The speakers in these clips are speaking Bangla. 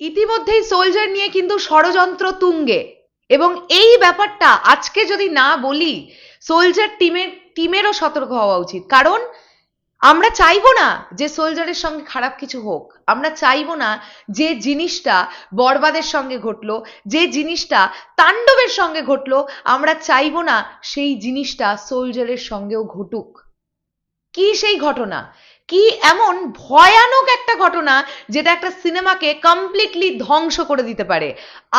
ইতিমধ্যেই সোলজার নিয়ে কিন্তু ষড়যন্ত্র তুঙ্গে। এবং এই ব্যাপারটা আজকে যদি না বলি সোলজার টিমের টিমেরও সতর্ক হওয়া উচিত। কারণ আমরা চাইব না যে সোলজারের সঙ্গে খারাপ কিছু হোক। আমরা চাইব না যে জিনিসটা বরবাদের সঙ্গে ঘটলো, যে জিনিসটা তাণ্ডবের সঙ্গে ঘটলো, আমরা চাইব না সেই জিনিসটা সোলজারের সঙ্গেও ঘটুক। কি সেই ঘটনা? কি এমন ভয়ানক একটা ঘটনা যেটা একটা সিনেমাকে কমপ্লিটলি ধ্বংস করে দিতে পারে?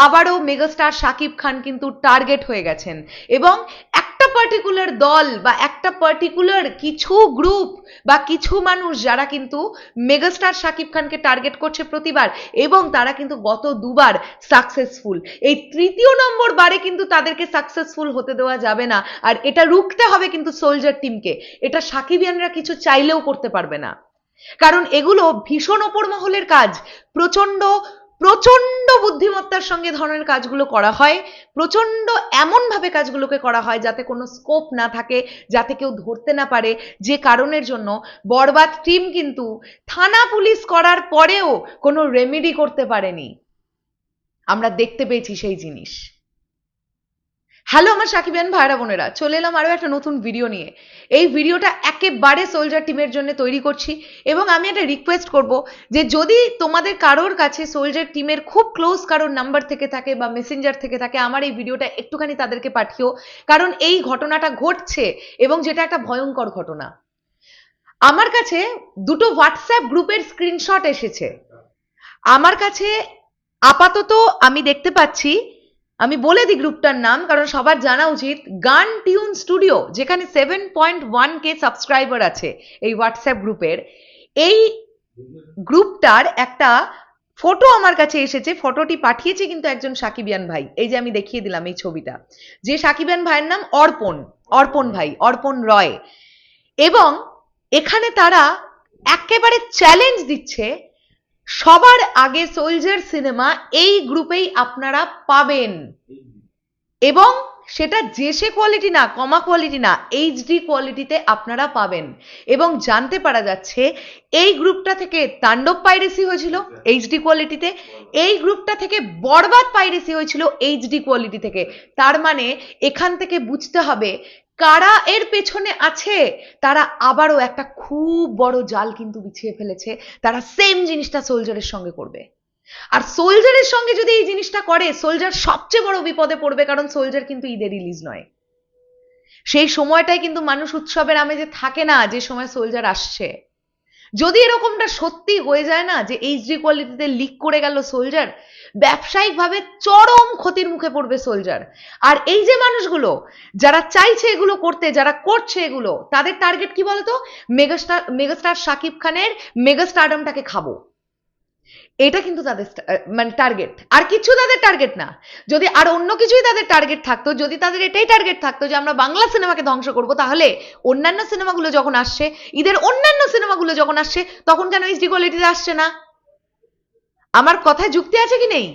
আবারও মেগাস্টার শাকিব খান কিন্তু টার্গেট হয়ে গেছেন এবং পার্টিকুলার দল বা একটা পার্টিকুলার কিছু গ্রুপ বা কিছু মানুষ যারা কিন্তু মেগাস্টার শাকিব খানকে টার্গেট করছে প্রতিবার এবং তারা কিন্তু গত দুবার সাকসেসফুল এই তৃতীয় নম্বর বারে কিন্তু তাদেরকে সাকসেসফুল হতে দেওয়া যাবে না। আর এটা রুখতে হবে কিন্তু সোলজার টিমকে এটা সাকিবিয়ানরা কিছু চাইলেও করতে পারবে না। কারণ এগুলো ভীষণ ওপর মহলের কাজ। প্রচণ্ড প্রচণ্ড বুদ্ধিমত্তার সঙ্গে ধরনের কাজগুলো করা হয় প্রচণ্ড এমনভাবে কাজগুলোকে করা হয় যাতে কোনো স্কোপ না থাকে, যাতে কেউ ধরতে না পারে, যে কারণের জন্য বরবাদ টিম কিন্তু থানা পুলিশ করার পরেও কোনো রেমেডি করতে পারেনি। আমরা দেখতে পেয়েছি সেই জিনিস। হ্যালো আমার সাকিবেন ভাইরা বোনেরা, চলে এলাম আরও একটা নতুন ভিডিও নিয়ে। এই ভিডিওটা একেবারে সোলজার টিমের জন্য তৈরি করছি এবং আমি একটা রিকোয়েস্ট করব যে যদি তোমাদের কারোর কাছে সোলজার টিমের খুব ক্লোজ কারোর নাম্বার থেকে থাকে বা মেসেঞ্জার থেকে থাকে, আমার এই ভিডিওটা একটুখানি তাদেরকে পাঠিও। কারণ এই ঘটনাটা ঘটছে এবং যেটা একটা ভয়ঙ্কর ঘটনা। আমার কাছে দুটো হোয়াটসঅ্যাপ গ্রুপের স্ক্রিনশট এসেছে। আমার কাছে আপাতত আমি দেখতে পাচ্ছি আমি বলে দিই গ্রুপটার নাম, কারণ সবার জানা উচিত। গান টিউন স্টুডিও, যেখানে seven point one K subscriber আছে এই হোয়াটসঅ্যাপ গ্রুপের। এই গ্রুপটার একটা ফটো আমার কাছে এসেছে ফটোটি পাঠিয়েছে কিন্তু একজন সাকিবিয়ান ভাই। এই যে আমি দেখিয়ে দিলাম এই ছবিটা। যে সাকিবিয়ান ভাইয়ের নাম অর্পণ অর্পণ ভাই, অর্পণ রয়। এবং এখানে তারা একেবারে চ্যালেঞ্জ দিচ্ছে সবার আগে সোলজার সিনেমা এই গ্রুপেই আপনারা পাবেন। এবং সেটা জেসে কোয়ালিটি না কমা কোয়ালিটি না এইচডি কোয়ালিটিতে আপনারা পাবেন। এবং জানতে পারা যাচ্ছে, এই গ্রুপটা থেকে তাণ্ডব পাইরেসি হয়েছিল এইচডি কোয়ালিটিতে এই গ্রুপটা থেকে বরবাদ পাইরেসি হয়েছিল এইচডি কোয়ালিটি থেকে। তার মানে এখান থেকে বুঝতে হবে কারা এর পেছনে আছে? তারা আবারও একটা খুব বড় জাল কিন্তু বিছিয়ে ফেলেছে। তারা সেম জিনিসটা সোলজারের সঙ্গে করবে। আর সোলজারের সঙ্গে যদি এই জিনিসটা করে সোলজার সবচেয়ে বড় বিপদে পড়বে কারণ সোলজার কিন্তু ঈদে রিলিজ নয়। সেই সময়টাই কিন্তু মানুষ উৎসবের আমেজে থাকে না যে সময় সোলজার আসছে। যদি এরকমটা সত্যি হয়ে যায় না যে এইচডি কোয়ালিটিতে লিক করে গেল সোলজার ব্যবসায়িকভাবে চরম ক্ষতির মুখে পড়বে সোলজার আর এই যে মানুষগুলো, যারা চাইছে এগুলো করতে, যারা করছে এগুলো, তাদের টার্গেট কি বলতো? মেগাস্টার মেগাস্টার শাকিব খানের মেগাস্টারডমটাকে খাব। এটা কিন্তু তাদের মানে টার্গেট আর কিছু তাদের টার্গেট না। যদি আর অন্য কিছুই তাদের টার্গেট থাকতো, যদি তাদের এটাই টার্গেট থাকতো যে আমরা বাংলা সিনেমাকে ধ্বংস করব, তাহলে অন্যান্য সিনেমাগুলো যখন আসছে, ঈদের অন্যান্য সিনেমাগুলো যখন আসছে, তখন কেন এইচডি কোয়ালিটিতে আসছে না? আমার কথায় যুক্তি আছে কি নেই?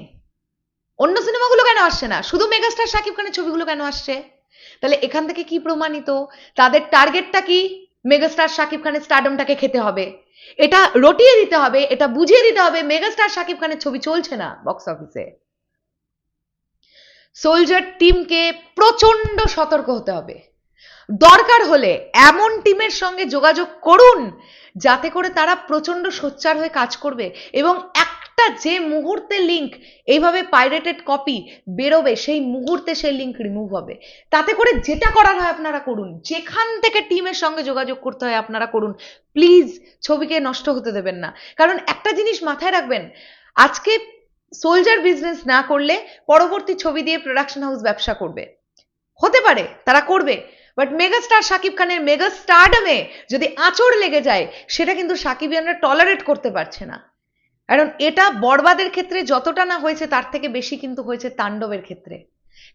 অন্য সিনেমাগুলো কেন আসছে না? শুধু মেগাস্টার শাকিব খানের ছবিগুলো কেন আসছে? তাহলে এখান থেকে কি প্রমাণিত? তাদের টার্গেটটা কি? মেগাস্টার শাকিব খানের স্টারডমটাকে খেতে হবে। এটা রটিয়ে দিতে হবে, এটা বুঝিয়ে দিতে হবে, মেগাস্টার শাকিব খানের ছবি চলছে না বক্স অফিসে সোলজার টিমকে প্রচণ্ড সতর্ক হতে হবে। দরকার হলে এমন টিমের সঙ্গে যোগাযোগ করুন, যাতে করে তারা প্রচণ্ড সোচ্চার হয়ে কাজ করবে এবং যে মুহূর্তে লিঙ্ক এইভাবে পাইরেটেড কপি বেরোবে, সেই মুহূর্তে সেই লিঙ্ক রিমুভ হবে। তাতে করে যেটা করার হয় আপনারা করুন, যেখান থেকে টিমের সঙ্গে যোগাযোগ করতে হয় আপনারা করুন। প্লিজ ছবিকে নষ্ট হতে দেবেন না। কারণ একটা জিনিস মাথায় রাখবেন, আজকে সোলজার বিজনেস না করলে পরবর্তী ছবি দিয়ে প্রোডাকশন হাউস ব্যবসা করবে। হতে পারে, তারা করবে। বাট মেগাস্টার শাকিব খানের মেগা স্টারডমে যদি আঁচড় লেগে যায়, সেটা কিন্তু সাকিবিয়ানরা টলারেট করতে পারছে না। কারণ এটা বরবাদের ক্ষেত্রে যতটা না হয়েছে, তার থেকে বেশি কিন্তু হয়েছে তাণ্ডবের ক্ষেত্রে।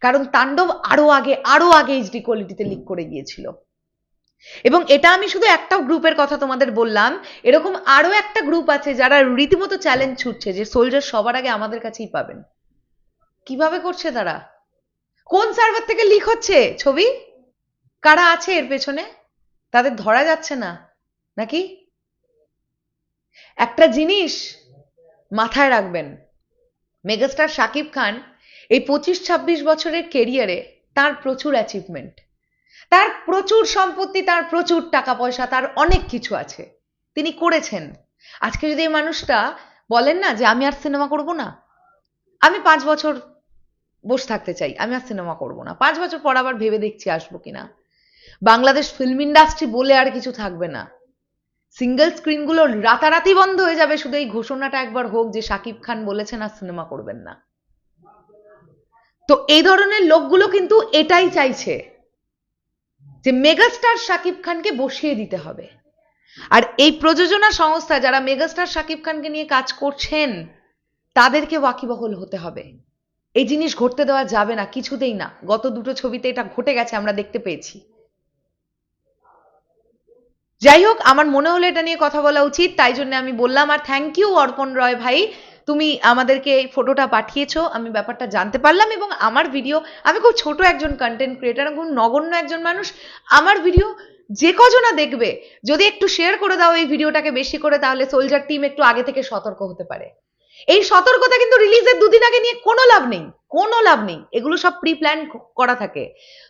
কারণ তাণ্ডব আরও আগে আরও আগে এইচডি কোয়ালিটিতে লিক করে গিয়েছিল। এবং এটা আমি শুধু একটা গ্রুপের কথা তোমাদের বললাম, এরকম আরও একটা গ্রুপ আছে যারা রীতিমতো চ্যালেঞ্জ ছুটছে যে সোলজার সবার আগে আমাদের কাছেই পাবেন। কীভাবে করছে তারা? কোন সার্ভার থেকে লিক হচ্ছে ছবি? কারা আছে এর পেছনে? তাদের ধরা যাচ্ছে না, নাকি? একটা জিনিস মাথায় রাখবেন। মেগাস্টার শাকিব খান এই পঁচিশ ছাব্বিশ বছরের কেরিয়ারে তার প্রচুর অ্যাচিভমেন্ট তার প্রচুর সম্পত্তি, তার প্রচুর টাকা পয়সা তার অনেক কিছু আছে। তিনি করেছেন। আজকে যদি এই মানুষটা বলেন না যে, আমি আর সিনেমা করব না। আমি পাঁচ বছর বসে থাকতে চাই। আমি আর সিনেমা করব না। পাঁচ বছর পর আবার ভেবে দেখছি আসব কিনা। বাংলাদেশ ফিল্ম ইন্ডাস্ট্রি বলে আর কিছু থাকবে না। সিঙ্গেল স্ক্রিনগুলো রাতারাতি বন্ধ হয়ে যাবে, শুধু এই ঘোষণাটা একবার হোক যে শাকিব খান বলেছেন, আর সিনেমা করবেন না। তো এই ধরনের লোকগুলো কিন্তু এটাই চাইছে যে মেগাস্টার শাকিব খানকে বসিয়ে দিতে হবে। আর এই প্রযোজনা সংস্থা, যারা মেগাস্টার শাকিব খানকে নিয়ে কাজ করছেন, তাদেরকে ওয়াকিবহল হতে হবে। এই জিনিস ঘটতে দেওয়া যাবে না, কিছুতেই না। গত দুটো ছবিতে এটা ঘটে গেছে, আমরা দেখতে পেয়েছি। যাই হোক আমার মনে হলো এটা নিয়ে কথা বলা উচিত, তাই জন্য আমি বললাম, আর থ্যাংক ইউ অর্পণ রয় ভাই, তুমি আমাদেরকে এই ফটোটা পাঠিয়েছো, আমি ব্যাপারটা জানতে পারলাম এবং আমার ভিডিও আমি খুব ছোট একজন কন্টেন্ট ক্রিয়েটার খুব নগণ্য একজন মানুষ, আমার ভিডিও যে কজনা দেখবে, যদি একটু শেয়ার করে দাও এই ভিডিওটাকে বেশি করে, তাহলে সোলজার টিম একটু আগে থেকে সতর্ক হতে পারে। এই সতর্কতা কিন্তু রিলিজের দুদিন আগে নিয়ে কোনো লাভ নেই, কোনো লাভ নেই। এগুলো সব প্রি প্ল্যান করা থাকে।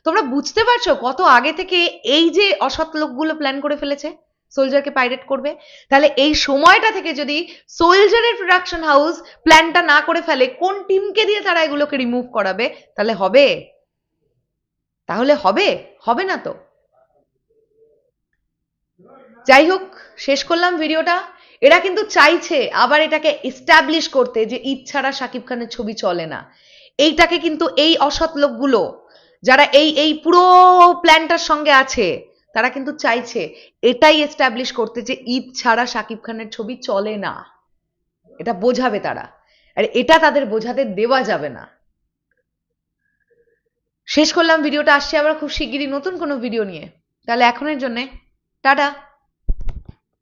তোমরা বুঝতে পারছ কত আগে থেকে এই যে অসৎ লোকগুলো প্ল্যান করে ফেলেছে সোলজারকে পাইরেট করবে? তাহলে এই সময়টা থেকে যদি সোলজারের প্রোডাকশন হাউস প্ল্যানটা না করে ফেলে, কোন টিমকে দিয়ে তারা এগুলোকে রিমুভ করাবে? তাহলে হবে? তাহলে হবে? হবে না তো? যাই হোক, শেষ করলাম ভিডিওটা এরা কিন্তু চাইছে আবার এটাকে এস্টাবলিশ করতে যে ঈদ ছাড়া শাকিব খানের ছবি চলে না। এইটাকে কিন্তু এই অসৎ লোকগুলো, যারা এই এই পুরো প্ল্যানটার সঙ্গে আছে, তারা কিন্তু চাইছে এটাই এস্টাবলিশ করতে যে ঈদ ছাড়া শাকিব খানের ছবি চলে না। এটা বোঝাবে তারা। আর এটা তাদের বোঝাতে দেওয়া যাবে না। শেষ করলাম, ভিডিওটা আসছে আবার খুব শিগগিরই নতুন কোনো ভিডিও নিয়ে। তাহলে এখনের জন্যে, টাটা।